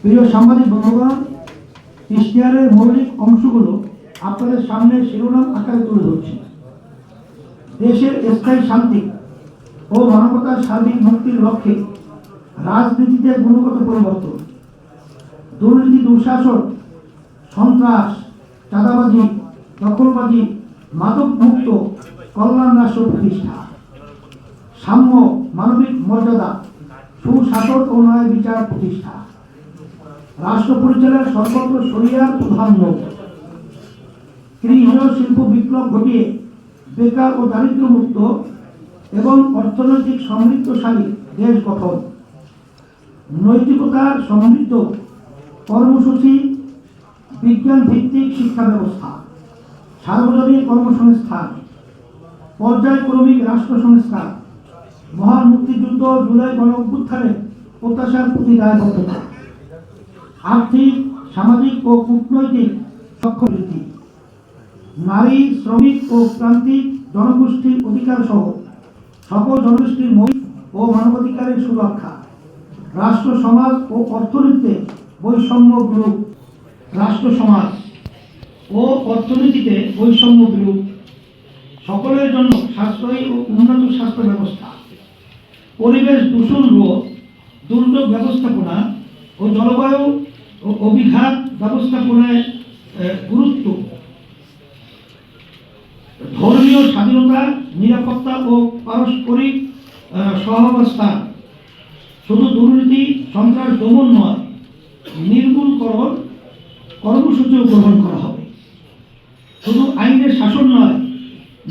প্রিয় সাংবাদিক বন্ধুগণ ইশতেহারের মৌলিক অংশগুলো আপনাদের সামনে শিরোনাম আকারে তুলে ধরছি। দেশের স্থায়ী শান্তি ও মানবতার সার্বিক মুক্তির লক্ষ্যে রাজনীতিতে গুণগত পরিবর্তন, দুর্নীতি, দুঃশাসন, সন্ত্রাস, চাঁদাবাজি দখলবাজি মাদক মুক্ত কল্যাণ রাষ্ট্র প্রতিষ্ঠা। সাম্য, মানবিক মর্যাদা, সুশাসন ও ন্যায় বিচার প্রতিষ্ঠা। রাষ্ট্র পরিচালনার সর্বত্র সরিয়ার প্রধান্য গৃহ শিল্প বিপ্লব ঘটিয়ে বেকার ও দারিদ্র মুক্ত এবং অর্থনৈতিক সমৃদ্ধশালী দেশ গঠন। নৈতিকতার সমৃদ্ধ কর্মসূচি বিজ্ঞান ভিত্তিক শিক্ষা ব্যবস্থা, সার্বজনীন কর্মসংস্থান, পর্যায়ক্রমিক রাষ্ট্র সংস্কার মহান মুক্তিযুদ্ধ জুলাই গণ প্রত্যাশার প্রতি দায়বদ্ধতা আর্থিক, সামাজিক ও কূটনৈতিক সক্ষমৃদ্ধি নারী, শ্রমিক ও প্রান্তিক জনগোষ্ঠীর অধিকার সহ সকল জনগোষ্ঠীর মৌলিক ও মানবাধিকারের সুরক্ষা, রাষ্ট্র, সমাজ ও অর্থনীতিতে বৈষম্য বিরূপ, রাষ্ট্র, সমাজ ও অর্থনীতিতে বৈষম্য বিরূপ, সকলের জন্য সাশ্রয়ী ও উন্নত স্বাস্থ্য ব্যবস্থা, পরিবেশ দূষণ রোধ, দুর্যোগ ব্যবস্থাপনা ও জলবায়ু অভিঘাত ব্যবস্থাপনায় গুরুত্ব। ধর্মীয় স্বাধীনতা, নিরাপত্তা ও পারস্পরিক সহাবস্থান শুধু দুর্নীতি, সন্ত্রাস, দমন নয়, নির্মূলকরণ, কর্মসূচিও গ্রহণ করা হবে। শুধু আইনের শাসন নয়,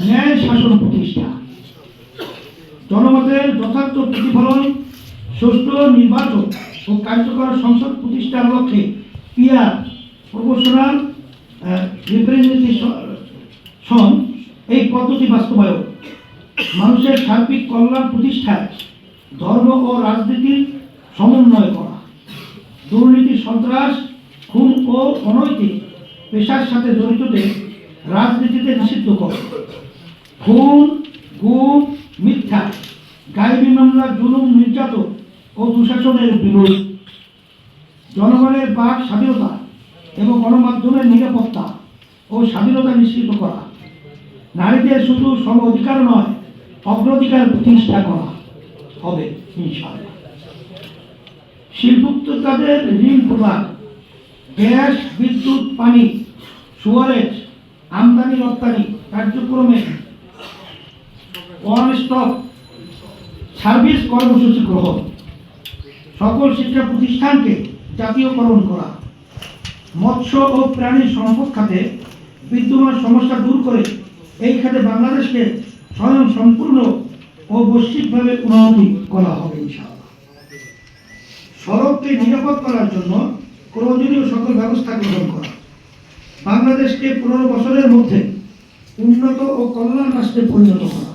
ন্যায় শাসন প্রতিষ্ঠা। জনমতের যথার্থ প্রতিফলন, সুষ্ঠু নির্বাচন। ও কার্যকর সংসদ প্রতিষ্ঠার লক্ষ্যে পিয়ার প্রফেশনাল রিপ্রেজেন্টেশন এই পদ্ধতি বাস্তবায়ন মানুষের সার্বিক কল্যাণ প্রতিষ্ঠায় ধর্ম ও রাজনীতির সমন্বয় করা। দুর্নীতি, সন্ত্রাস, খুন ও অনৈতিক পেশার সাথে জড়িতদের রাজনীতিতে নিষিদ্ধ করা। খুন, গুম, মিথ্যা গায়েবী মামলা, জুলুম, নির্যাতন দুঃশাসনের বিরোধ। জনগণের বাক স্বাধীনতা এবং গণমাধ্যমের নিরাপত্তা ও স্বাধীনতা নিশ্চিত করা। নারীদের শুধু সম অধিকার নয়, অগ্রাধিকার প্রতিষ্ঠা করা হবে, ইনশাআল্লাহ। ঋণ প্রদান, গ্যাস, বিদ্যুৎ, পানি, সুয়ারেজ, আমদানি, রপ্তানি কার্যক্রমে ওয়ান স্টপ সার্ভিস কর্মসূচি গ্রহণ। সকল শিক্ষা প্রতিষ্ঠানকে জাতীয়করণ করা। মৎস্য ও প্রাণী সম্পদ খাতে বিদ্যমান সমস্যা দূর করে এই খাতে বাংলাদেশকে স্বয়ং সম্পূর্ণ ও বৈশ্বিকভাবে উন্নতি করা হবে সড়ককে নিরাপদ করার জন্য প্রয়োজনীয় সকল ব্যবস্থা গ্রহণ করা। বাংলাদেশকে পনেরো বছরের মধ্যে উন্নত ও কল্যাণ রাষ্ট্রে পরিণত করা।